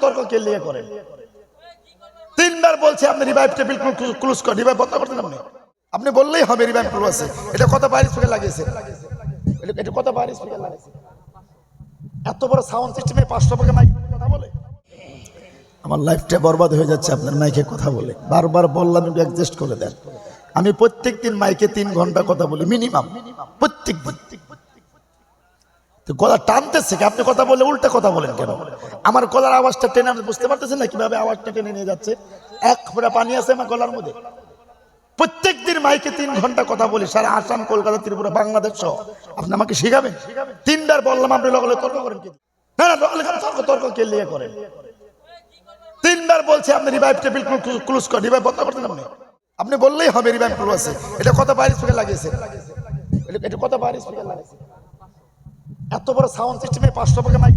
তর্ক করে? তিনবার আপনি বন্ধ আপনি? বললেই হবে রিভাইভ আছে। এটা কত বাইরে স্পিকার লাগিয়েছে। এটা- এত বড় সাউন্ড সিস্টেমে পাঁচশো মাইক কথা বলে? আমার লাইফটা বরবাদ হয়ে যাচ্ছে, আপনার মাইকে কথা বলে। বারবার বললাম, একটু অ্যাডজাস্ট করে দেন। আমি প্রত্যেক দিন মাইকে তিন ঘণ্টা কথা বলি মিনিমাম প্রত্যেক দিন গলা টানতেছে? আপনি কথা বলে উল্টা কথা বলেন কেন? আমার গলার আওয়াজটা টেনে আপনি বুঝতে পারতেছেন না কীভাবে আওয়াজটা টেনে নিয়ে যাচ্ছে? এক ফোঁটা পানি আছে আমার গলার মধ্যে। প্রত্যেক দিন মাইকে তিন ঘণ্টা কথা বলি, সারা আসাম, কলকাতা, ত্রিপুরা, বাংলাদেশ সহ। আপনি আমাকে শিখাবেন? তিনবার বললাম, আপনি লগলে তর্ক করেন কি? না না লগলে তর্ক তর্ক কে লিয়ে করেন? তিনবার বলছে, আপনি রিভাইভ টেবিল ক্লোজ কর রিভাইভ বন্ধ করতেন আপনি? আপনি বললেই হবে রিভাইভ ক্লোজ আছে। এটা কত বাইরে লাগিয়েছে? এটা- কত বাইরে লাগিয়েছে? এত বড় সাউন্ড সিস্টেমে পাঁচশো টাকা মাইক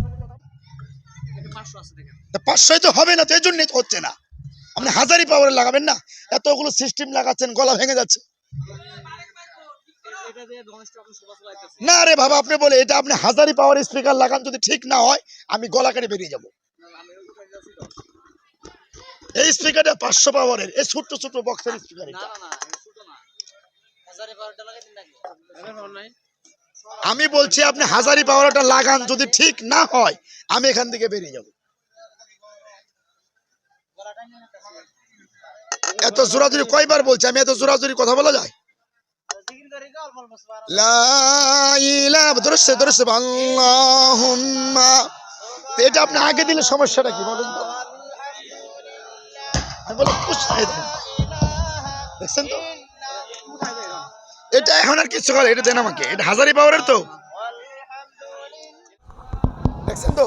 পাঁচশোই তো হবে না তো এই জন্যই তো হচ্ছে না। আপনি হাজারি পাওয়ারে লাগাবেন না। এতগুলো সিস্টেম লাগাচ্ছেন গলা ভেঙে যাচ্ছে। না রে বাবা আপনি বলে এটা আপনি হাজারি পাওয়ার স্পিকার লাগান যদি ঠিক না হয় আমি গলা কেটে বেরিয়ে যাব। এই স্পিকারটা পাঁচশো পাওয়ারের এই ছোট্ট ছোট্ট বক্সের স্পিকার এটা। আমি বলছি, আপনি হাজারি পাওয়ারটা লাগান যদি ঠিক না হয়, আমি এখান থেকে বেরিয়ে যাব। এত জোরাজুরি কয়বার বলছি? আমি এত জোরাজুরি কথা বলা যায়? এটা আপনি আগে দিলে সমস্যাটা কি বলেন তো? দেখছেন তো? এটা এখন আর কিছু করে, এটা দেন আমাকে, এটা হাজারি পাওয়ারের তো। দেখছেন তো?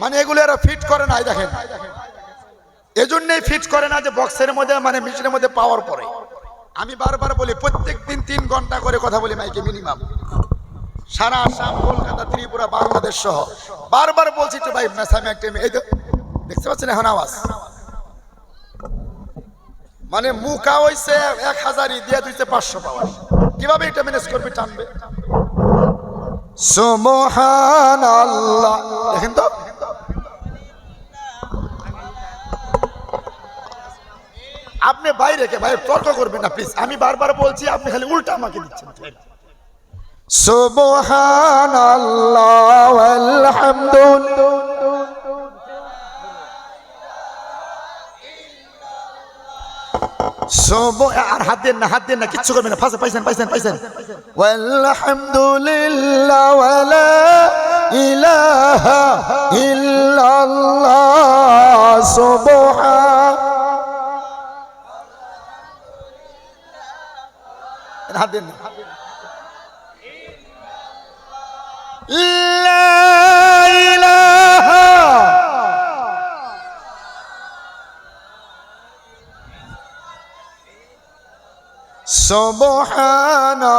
মানে এগুলো এরা ফিট করে না দেখেন। এজন্যই ফিট করে না যে বক্সের মধ্যে মানে মেশিনের মধ্যে পাওয়ার পরে আমি বারবার বলি প্রত্যেক দিন তিন ঘণ্টা করে কথা বলি মাইকে মিনিমাম সারা আসাম, কলকাতা, ত্রিপুরা, বাংলাদেশ সহ। বারবার বলছি তো ভাই মেসামি একটা এই তো দেখতে পাচ্ছেন এখন আওয়াজ? মানে মুখা হইছে এক হাজারই, দিয়ে দিচ্ছে পাঁচশো পাওয়ার। কীভাবে এটা ম্যানেজ করবে, টানবে? সুমহান আল্লাহ দেখেন তো। আপনি বাইরে কে? ভাই, তর্ক করবেন না প্লিজ আমি বারবার বলছি, আপনি খালি উল্টা আমাকে দিচ্ছেন। সুবহান আল্লাহ আলহামদুলিল্লাহ সব আর হাত দেন না হাত দেন না কিচ্ছু করবেন না। ফাঁসে পাইছেন পাইছেন পাইছেন। আলহামদুলিল্লাহ ওয়ালা ইলাহা ইল্লাল্লাহ সুবহান। হাত দেন না। সুবহানাল্লাহ